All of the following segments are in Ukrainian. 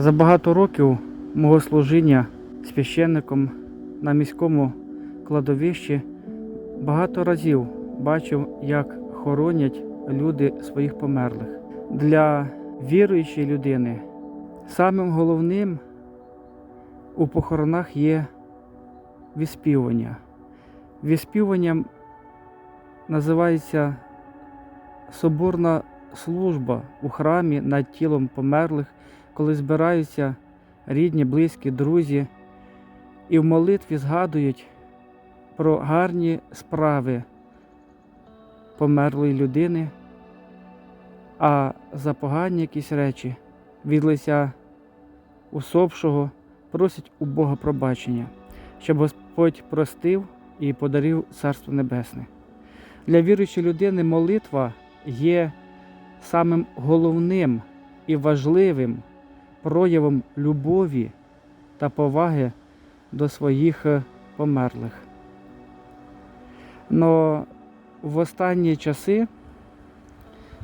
За багато років мого служіння священником на міському кладовищі багато разів бачив, як хоронять люди своїх померлих. Для віруючої людини самим головним у похоронах є відспівування. Відспіванням називається соборна служба у храмі над тілом померлих, коли збираються рідні, близькі, друзі і в молитві згадують про гарні справи померлої людини, а за погані якісь речі від лиця усопшого просять у Бога пробачення, щоб Господь простив і подарив Царство Небесне. Для віруючої людини молитва є самим головним і важливим проявом любові та поваги до своїх е, померлих. Но в останні часи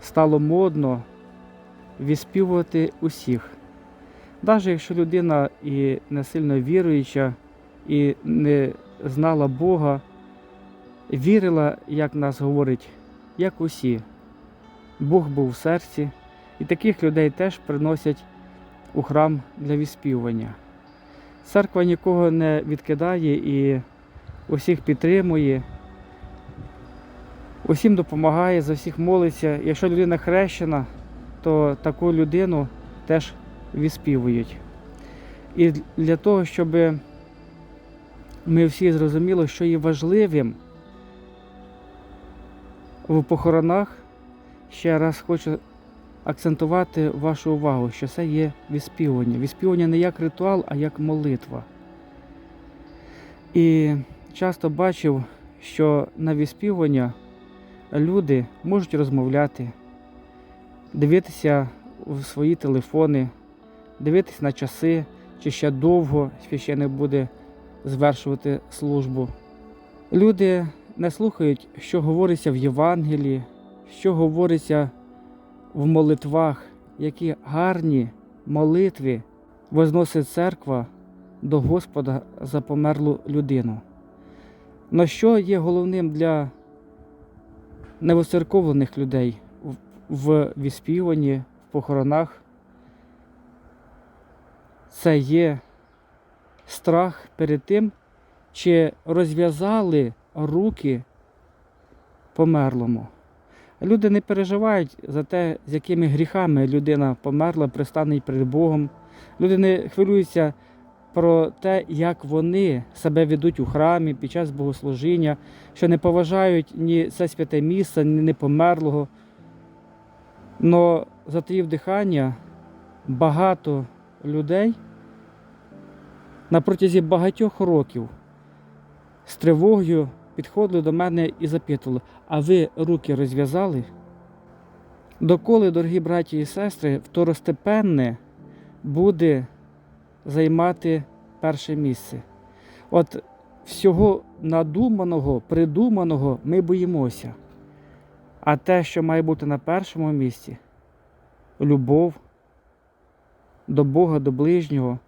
стало модно відспівувати усіх. Навіть якщо людина і не сильно віруюча, і не знала Бога, вірила, як нас говорить, як усі. Бог був в серці, і таких людей теж приносять у храм для відспівування. Церква нікого не відкидає і усіх підтримує, усім допомагає, за всіх молиться. Якщо людина хрещена, то таку людину теж відспівують. І для того, щоб ми всі зрозуміли, що є важливим в похоронах, ще раз хочу акцентувати вашу увагу, що це є відспівування. Відспівування не як ритуал, а як молитва. І часто бачив, що на відспівування люди можуть розмовляти, дивитися в свої телефони, дивитися на часи, чи ще довго священник буде звершувати службу. Люди не слухають, що говориться в Євангелії, що говориться в молитвах, які гарні молитви возносить церква до Господа за померлу людину. Но що є головним для невоцерковлених людей в відспіванні, в похоронах? Це є страх перед тим, чи розв'язали руки померлому. Люди не переживають за те, з якими гріхами людина померла, пристане перед Богом. Люди не хвилюються про те, як вони себе ведуть у храмі під час богослужіння, що не поважають ні це святе місце, ні непомерлого. Но затаїв дихання багато людей на протязі багатьох років з тривогою підходили до мене і запитували, а ви руки розв'язали? Доколи, дорогі браті і сестри, второстепенне буде займати перше місце. От всього надуманого, придуманого ми боїмося. А те, що має бути на першому місці любов до Бога, до ближнього,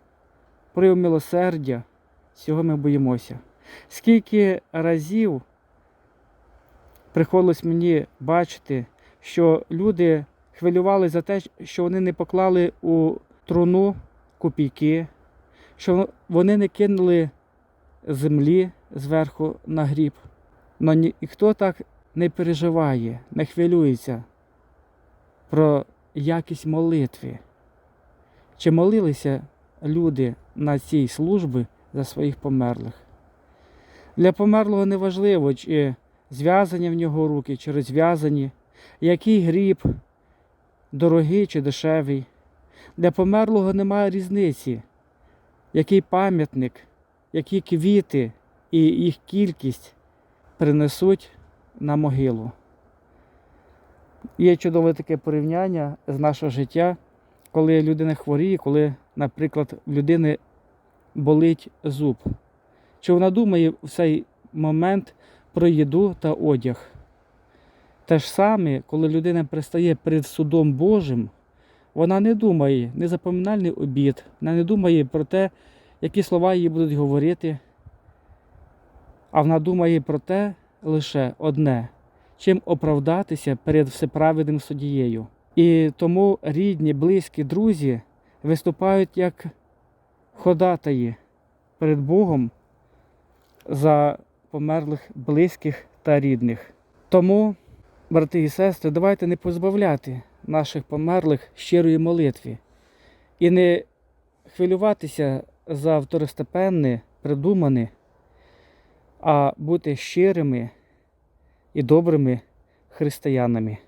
прояв милосердя, цього ми боїмося. Скільки разів приходилось мені бачити, що люди хвилювали за те, що вони не поклали у труну копійки, що вони не кинули землі зверху на гріб. Но ніхто так не переживає, не хвилюється про якість молитви. Чи молилися люди на цій службі за своїх померлих? Для померлого не важливо, чи зв'язані в нього руки, чи розв'язані, який гріб, дорогий чи дешевий. Для померлого немає різниці, який пам'ятник, які квіти і їх кількість принесуть на могилу. Є чудове таке порівняння з нашого життя, коли людина хворіє, коли, наприклад, в людини болить зуб. Чи вона думає в цей момент про їду та одяг? Те ж саме, коли людина пристає перед судом Божим, Вона не думає не за поминальний обід, вона не думає про те, які слова їй будуть говорити, а вона думає про те лише одне, чим оправдатися перед всеправедним суддією. І тому рідні, близькі, друзі виступають як ходатаї перед Богом за померлих близьких та рідних. Тому, брати і сестри, давайте не позбавляти наших померлих щирої молитві і не хвилюватися за второстепенне, придумане, а бути щирими і добрими християнами.